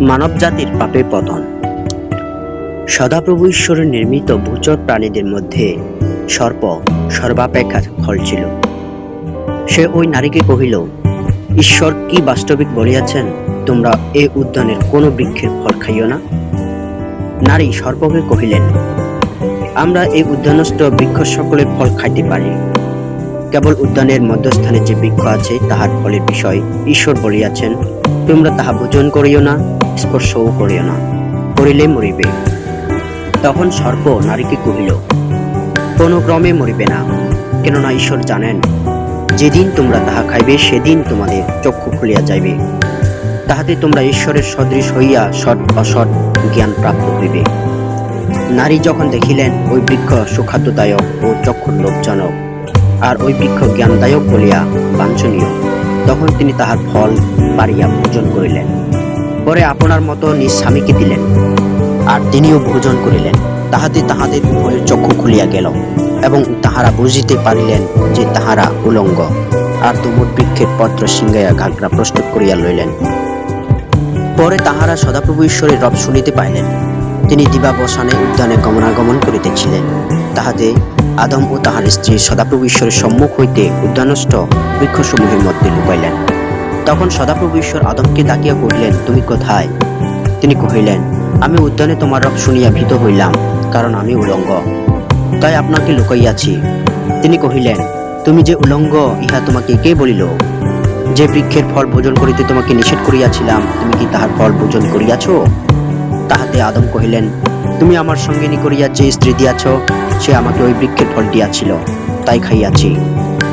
মানব জাতির পাপে পতন। সদাপ্রভু ঈশ্বরের নির্মিত ভূচর প্রাণীদের মধ্যে সর্প সর্বাপেক্ষা ফল ছিল। সে ওই নারীকে কহিল, ঈশ্বর কি বাস্তবিক বলিয়াছেন? তোমরা এ উদ্যানের কোনো বৃক্ষের ফল খাইও না? নারী সর্পকে কহিলেন, আমরা এই উদ্যানস্থ বৃক্ষ সকলের ফল খাইতে পারি। কেবল উদ্যানের মধ্যস্থানে যে বৃক্ষ আছে, তাহার ফলের বিষয় ঈশ্বর বলিয়াছেন। তোমরা তাহা ভোজন করিও না। স্পর্শও করিও না, করিলে মরিবে। তখন সর্প নারীকে কহিল, কোনো ক্রমে মরিবে না, কেননা ঈশ্বর জানেন, যেদিন তোমরা তাহা খাইবে, সেদিন তোমাদের চক্ষু খুলিয়া যাইবে। তাহাতে তোমরা ঈশ্বরের সদৃশ হইয়া সৎ অসৎ জ্ঞান প্রাপ্ত হইবে। নারী যখন দেখিলেন, ওই বৃক্ষ সুখাদ্যদায়ক ও চক্ষুর লোভজনক, আর ওই বৃক্ষ জ্ঞানদায়ক বলিয়া বাঞ্ছনীয়, তখন তিনি তাহার ফল পারিয়া ভোজন করিলেন। পরে আপনার মতো নিজ স্বামীকে দিলেন আর তিনিও ভোজন করিলেন। তাহাতে তাহাদের উভয়ের চক্ষু খুলিয়া গেল এবং তাহারা বুঝিতে পারিলেন যে তাহারা উলঙ্গ। আর তুমুর বৃক্ষের পত্র সিংহাইয়া ঘাগরা প্রস্তুত করিয়া লইলেন। পরে তাহারা সদাপ্রভু ঈশ্বরের রব শুনিতে পাইলেন। তিনি দিবাবসানে উদ্যানে গমনাগমন করিতেছিলেন। তাহাতে আদম ও তাহার স্ত্রী সদাপ্রভু ঈশ্বরের সম্মুখ হইতে উদ্যানস্থ বৃক্ষসমূহের মধ্যে লুকাইলেন। তখন সদাপ্রভু ঈশ্বর আদমকে ডাকিয়া কহিলেন তুমি কোথায়? তিনি কহিলেন, আমি উদ্যানে তোমার রব শুনিয়া ভীত হইলাম, কারণ আমি উলঙ্গ। তাই আপনাকে লুকাইয়াছি। তিনি কহিলেন, তুমি যে উলঙ্গ, ইহা তোমাকে কে বলিল? যে বৃক্ষের ফল ভোজন করিতে তোমাকে নিষেধ করিয়াছিলাম, তুমি কি তাহার ফল ভোজন করিয়াছ? তাহাতে আদম কহিলেন, তুমি আমার সঙ্গিনী করিয়া যে স্ত্রী দিয়াছ, সে আমাকে ওই বৃক্ষের ফল দিয়াছিল, তাই খাইয়াছি।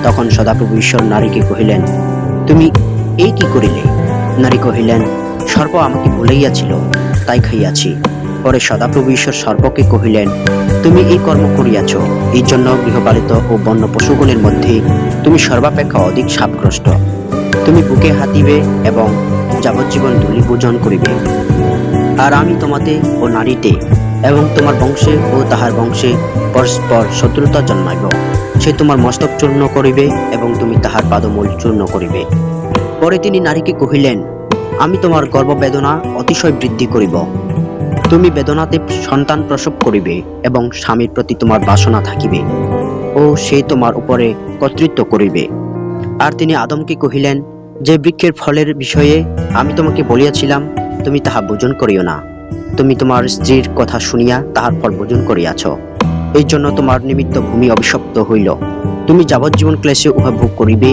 তখন সদাপ্রভু ঈশ্বর নারীকে কহিলেন, তুমি এই কি করিলে? নারী কহিলেন, সর্প আমাকে বলাইয়াছিল, তাই খাইয়াছি। পরে সদাপ্রভু ঈশ্বর সর্পকে কহিলেন, তুমি এই কর্ম করিয়াছ, এই জন্য গৃহপালিত ও বন্য পশুগণের মধ্যে তুমি সর্বাপেক্ষা অধিক সাপগ্রস্ত। তুমি বুকে হাতিবে এবং যাবজ্জীবন ধূলি পূজন করিবে। আর আমি তোমাতে ও নারীতে এবং তোমার বংশে ও তাহার বংশে পরস্পর শত্রুতা জন্মাইব। সে তোমার মস্তক চূর্ণ করিবে এবং তুমি তাহার পাদমূল চূর্ণ করিবে। পরে তিনি নারীকে কহিলেন, আমি তোমার গর্ভবেদনা অতিশয় বৃদ্ধি করিব। তুমি বেদনাতে সন্তান প্রসব করিবে এবং স্বামীর প্রতি তোমার বাসনা থাকিবে। ও সে তোমার উপরে কর্তৃত্ব করিবে। আর তিনি আদমকে কহিলেন, যে বৃক্ষের ফলের বিষয়ে আমি তোমাকে বলিয়াছিলাম, তুমি তাহা ভোজন করিও না। তুমি তোমার স্ত্রীর কথা শুনিয়া তাহার ফল ভোজন করিয়াছ। এই জন্য তোমার নিমিত্ত ভূমি অভিশপ্ত হইল। তুমি যাবজ্জীবন ক্লেশে উহা ভোগ করিবে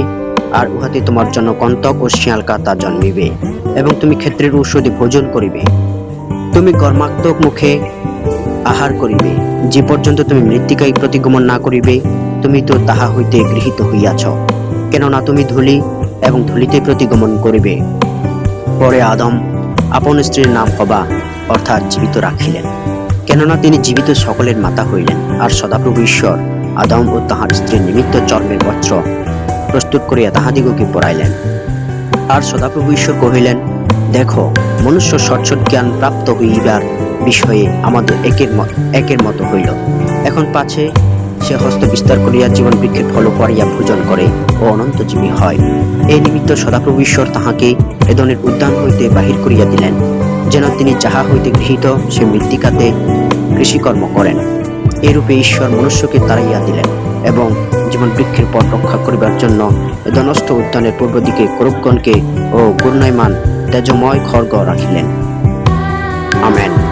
আর উহাতে তোমার জন্য কন্তক ও শিয়ালকা তা জন্মিবে, এবং তুমি ক্ষেত্রের ঔষধি ভোজন করিবে। তুমি কর্মাত্মক মুখে আহার করিবে। যে পর্যন্ত তুমি মৃত্তিকায় প্রতিগমন না করিবে, তুমি তো তাহা হইতে গৃহীত হইয়াছ। কেননা তুমি ধুলি এবং ধুলিতে প্রতিগমন করিবে। পরে আদম আপন স্ত্রীর নাম হবা, অর্থাৎ জীবিত রাখিলেন। কেননা তিনি জীবিত সকলের মাতা হইলেন, আর সদাপ্রভু ঈশ্বর আদম ও তাহার স্ত্রীর নিমিত্ত চর্মের বস্ত্র প্রস্তুত করিয়া তাহাদিগকে পড়াইলেন। আর সদাপ্রভু ঈশ্বর কহিলেন, দেখো, মনুষ্য সচ্ছদ জ্ঞান প্রাপ্ত হইবার বিষয়ে আমাদের একের একের মতো হইল। এখন পাছে সে হস্ত বিস্তার করিয়া জীবন বৃক্ষের ফল পারিয়া ভোজন করে ও অনন্ত জীবী হয়। এই নিমিত্ত সদাপ্রভু ঈশ্বর তাহাকে এদনের উদ্যান হইতে বাহির করিয়া দিলেন, যেন তিনি যাহা হইতে গৃহীত, সে মৃত্তিকাতে কৃষিকর্ম করেন। এরূপে ঈশ্বর মনুষ্যকে তাড়াইয়া দিলেন এবং জীবন বৃক্ষের পথ রক্ষা করিবার জন্য ধনস্থ উদ্যানের পূর্ব দিকে করুবগণকে ও গুরুনাইমান তেজময় খর্গ রাখিলেন। আমেন।